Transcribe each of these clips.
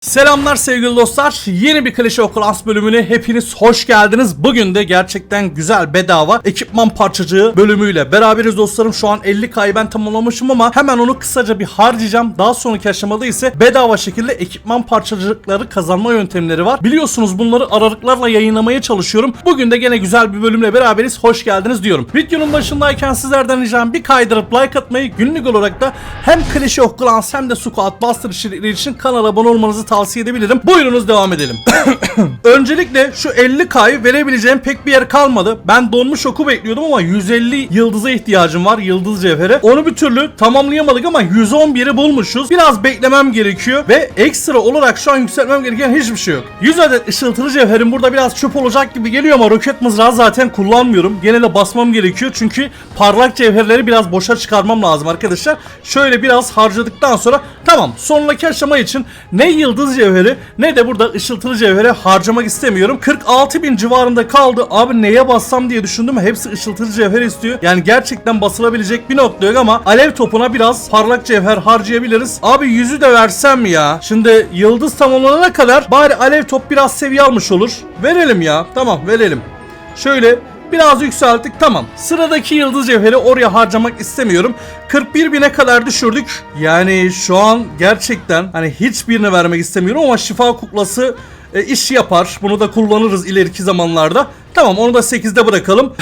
Selamlar sevgili dostlar. Yeni bir Clash of Clans bölümüne hepiniz hoş geldiniz. Bugün de gerçekten güzel bedava ekipman parçacığı bölümüyle beraberiz dostlarım. Şu an 50K'yı ben tamamlamışım ama hemen onu kısaca bir harcayacağım. Daha sonraki aşamada ise bedava şekilde ekipman parçacıkları kazanma yöntemleri var. Biliyorsunuz bunları aralıklarla yayınlamaya çalışıyorum. Bugün de gene güzel bir bölümle beraberiz. Hoş geldiniz diyorum. Videonun başındayken sizlerden ricam bir kaydırıp like atmayı günlük olarak da hem Clash of Clans hem de Squad Buster için kanala abone olmanızı tavsiye edebilirim. Buyurunuz devam edelim. Öncelikle şu 50K'yı verebileceğim pek bir yer kalmadı. Ben donmuş oku bekliyordum ama 150 yıldıza ihtiyacım var. Yıldız cevhere. Onu bir türlü tamamlayamadık ama 111'i bulmuşuz. Biraz beklemem gerekiyor ve ekstra olarak şu an yükseltmem gereken hiçbir şey yok. 100 adet ışıltılı cevherim burada biraz çöp olacak gibi geliyor ama roket mızrağı zaten kullanmıyorum. Gene de basmam gerekiyor çünkü parlak cevherleri biraz boşa çıkarmam lazım arkadaşlar. Şöyle biraz harcadıktan sonra tamam sonraki aşama için ne yıldız cevheri ne de burada ışıltılı cevheri harcamak istemiyorum. 46 bin civarında kaldı. Abi neye bassam diye düşündüm. Hepsi ışıltılı cevher istiyor. Yani gerçekten basılabilecek bir nokta yok ama alev topuna biraz parlak cevher harcayabiliriz. Abi yüzü de versem ya. Şimdi yıldız tamamlanana kadar bari alev top biraz seviye almış olur. Verelim ya. Tamam verelim. Şöyle Biraz yükselttik tamam. Sıradaki yıldız cevheri oraya harcamak istemiyorum. 41 bine kadar düşürdük. Yani şu an gerçekten hani hiçbirini vermek istemiyorum ama şifa kuklası e, iş yapar. Bunu da kullanırız ileriki zamanlarda. Tamam onu da 8'de bırakalım.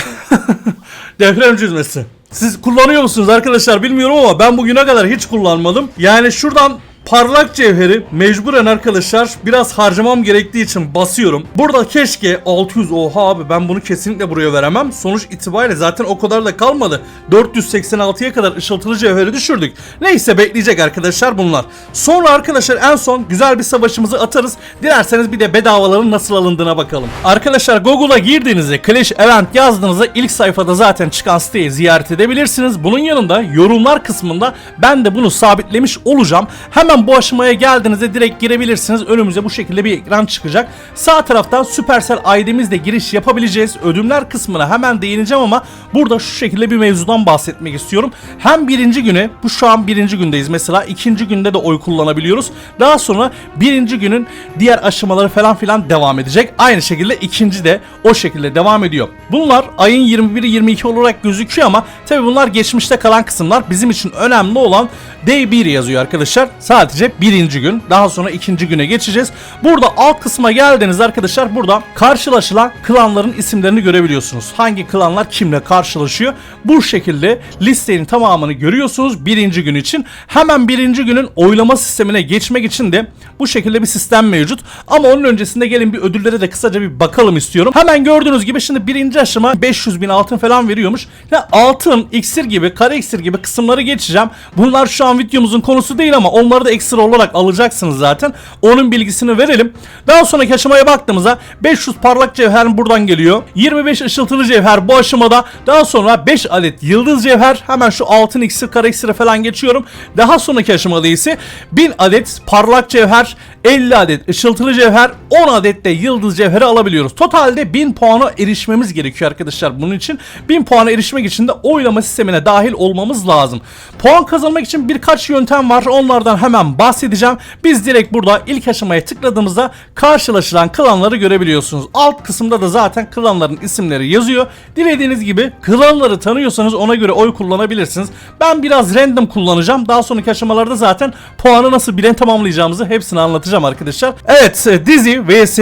Deprem çizmesi. Siz kullanıyor musunuz arkadaşlar bilmiyorum ama ben bugüne kadar hiç kullanmadım. Yani şuradan Parlak cevheri mecburen arkadaşlar biraz harcamam gerektiği için basıyorum. Burada keşke 600 oha abi ben bunu kesinlikle buraya veremem. Sonuç itibariyle zaten o kadar da kalmadı. 486'ya kadar ışıltılı cevheri düşürdük. Neyse bekleyecek arkadaşlar bunlar. Sonra arkadaşlar en son güzel bir savaşımızı atarız. Dilerseniz bir de bedavaların nasıl alındığına bakalım. Arkadaşlar Google'a girdiğinizde Clash Event yazdığınızda ilk sayfada zaten çıkan siteyi ziyaret edebilirsiniz. Bunun yanında yorumlar kısmında ben de bunu sabitlemiş olacağım. Hemen bu aşamaya geldiğinizde direkt girebilirsiniz. Önümüze bu şekilde bir ekran çıkacak. Sağ taraftan Supercell ID'mizle giriş yapabileceğiz. Ödümler kısmına hemen değineceğim ama burada şu şekilde bir mevzudan bahsetmek istiyorum. Hem birinci güne, bu şu an birinci gündeyiz mesela. ikinci günde de oy kullanabiliyoruz. Daha sonra birinci günün diğer aşamaları falan filan devam edecek. Aynı şekilde ikinci de o şekilde devam ediyor. Bunlar ayın 21'i 22 olarak gözüküyor ama tabi bunlar geçmişte kalan kısımlar. Bizim için önemli olan Day 1 yazıyor arkadaşlar. Sadece birinci gün. Daha sonra ikinci güne geçeceğiz. Burada alt kısma geldiğinizde arkadaşlar burada karşılaşılan klanların isimlerini görebiliyorsunuz. Hangi klanlar kimle karşılaşıyor. Bu şekilde listenin tamamını görüyorsunuz birinci gün için. Hemen birinci günün oylama sistemine geçmek için de bu şekilde bir sistem mevcut. Ama onun öncesinde gelin bir ödüllere de kısaca bir bakalım istiyorum. Hemen gördüğünüz gibi şimdi birinci aşama 500 bin altın falan veriyormuş. Ve altın, iksir gibi, kara iksir gibi kısımları geçeceğim. Bunlar şu an videomuzun konusu değil ama onları da ekstra olarak alacaksınız zaten. Onun bilgisini verelim. Daha sonraki aşamaya baktığımızda 500 parlak cevher buradan geliyor. 25 ışıltılı cevher bu aşamada. Daha sonra 5 adet yıldız cevher. Hemen şu altın iksir, kara iksire falan geçiyorum. Daha sonraki aşamada ise 1000 adet parlak cevher, 50 adet ışıltılı cevher, 10 adet de yıldız cevheri alabiliyoruz. Totalde 1000 puana erişmemiz gerekiyor arkadaşlar bunun için. 1000 puana erişmek için de oylama sistemine dahil olmamız lazım. Puan kazanmak için birkaç yöntem var. Onlardan hemen bahsedeceğim. Biz direkt burada ilk aşamaya tıkladığımızda karşılaşılan klanları görebiliyorsunuz. Alt kısımda da zaten klanların isimleri yazıyor. Dilediğiniz gibi klanları tanıyorsanız ona göre oy kullanabilirsiniz. Ben biraz random kullanacağım. Daha sonraki aşamalarda zaten puanı nasıl bilen tamamlayacağımızı hepsini anlatacağım arkadaşlar. Evet dizi vs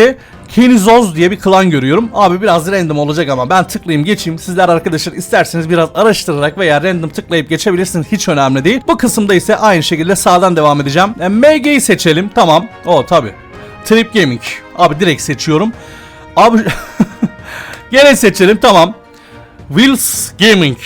Kenizoz diye bir klan görüyorum. Abi biraz random olacak ama ben tıklayayım geçeyim. Sizler arkadaşlar isterseniz biraz araştırarak veya random tıklayıp geçebilirsiniz. Hiç önemli değil. Bu kısımda ise aynı şekilde sağdan devam edeceğim. E, MG'yi seçelim. Tamam. O tabi. Trip Gaming. Abi direkt seçiyorum. Abi gene seçelim. Tamam. Wills Gaming.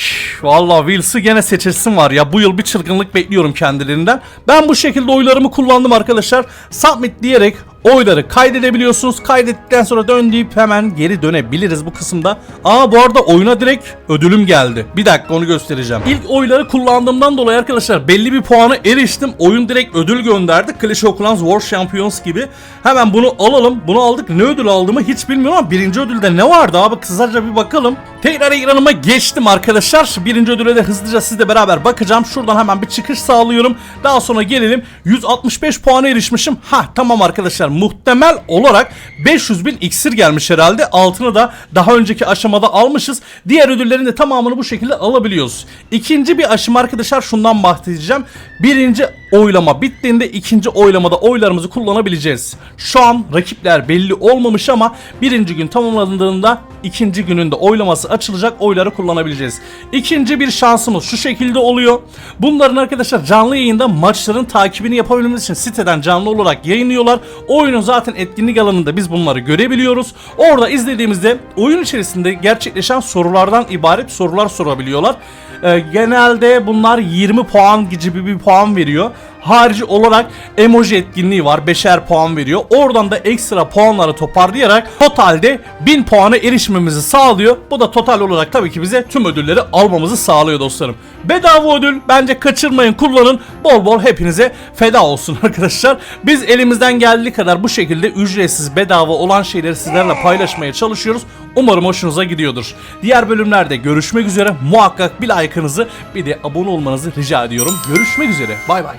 Valla Wills'ı gene seçilsin var ya. Bu yıl bir çılgınlık bekliyorum kendilerinden. Ben bu şekilde oylarımı kullandım arkadaşlar. Submit diyerek oyları kaydedebiliyorsunuz. Kaydettikten sonra dön deyip hemen geri dönebiliriz bu kısımda. Aa bu arada oyuna direkt ödülüm geldi. Bir dakika onu göstereceğim. İlk oyları kullandığımdan dolayı arkadaşlar belli bir puana eriştim. Oyun direkt ödül gönderdi. Clash of Clans War Champions gibi. Hemen bunu alalım. Bunu aldık. Ne ödül aldığımı hiç bilmiyorum ama birinci ödülde ne vardı abi kısaca bir bakalım. Tekrar ekranıma geçtim arkadaşlar. Birinci ödüle de hızlıca sizle beraber bakacağım. Şuradan hemen bir çıkış sağlıyorum. Daha sonra gelelim. 165 puana erişmişim. Ha tamam arkadaşlar muhtemel olarak 500 bin iksir gelmiş herhalde. Altını da daha önceki aşamada almışız. Diğer ödüllerin de tamamını bu şekilde alabiliyoruz. İkinci bir aşama arkadaşlar şundan bahsedeceğim. Birinci oylama bittiğinde ikinci oylamada oylarımızı kullanabileceğiz. Şu an rakipler belli olmamış ama birinci gün tamamlandığında ikinci gününde oylaması açılacak oyları kullanabileceğiz. İkinci bir şansımız şu şekilde oluyor. Bunların arkadaşlar canlı yayında maçların takibini yapabilmemiz için siteden canlı olarak yayınlıyorlar. Oyunun zaten etkinlik alanında biz bunları görebiliyoruz. Orada izlediğimizde oyun içerisinde gerçekleşen sorulardan ibaret sorular sorabiliyorlar. Ee, genelde bunlar 20 puan gibi bir puan veriyor. Harici olarak emoji etkinliği var. 5'er puan veriyor. Oradan da ekstra puanları toparlayarak totalde 1000 puana erişmemizi sağlıyor. Bu da total olarak tabii ki bize tüm ödülleri almamızı sağlıyor dostlarım. Bedava ödül bence kaçırmayın kullanın. Bol bol hepinize feda olsun arkadaşlar. Biz elimizden geldiği kadar bu şekilde ücretsiz bedava olan şeyleri sizlerle paylaşmaya çalışıyoruz. Umarım hoşunuza gidiyordur. Diğer bölümlerde görüşmek üzere. Muhakkak bir like'ınızı bir de abone olmanızı rica ediyorum. Görüşmek üzere. Bay bay.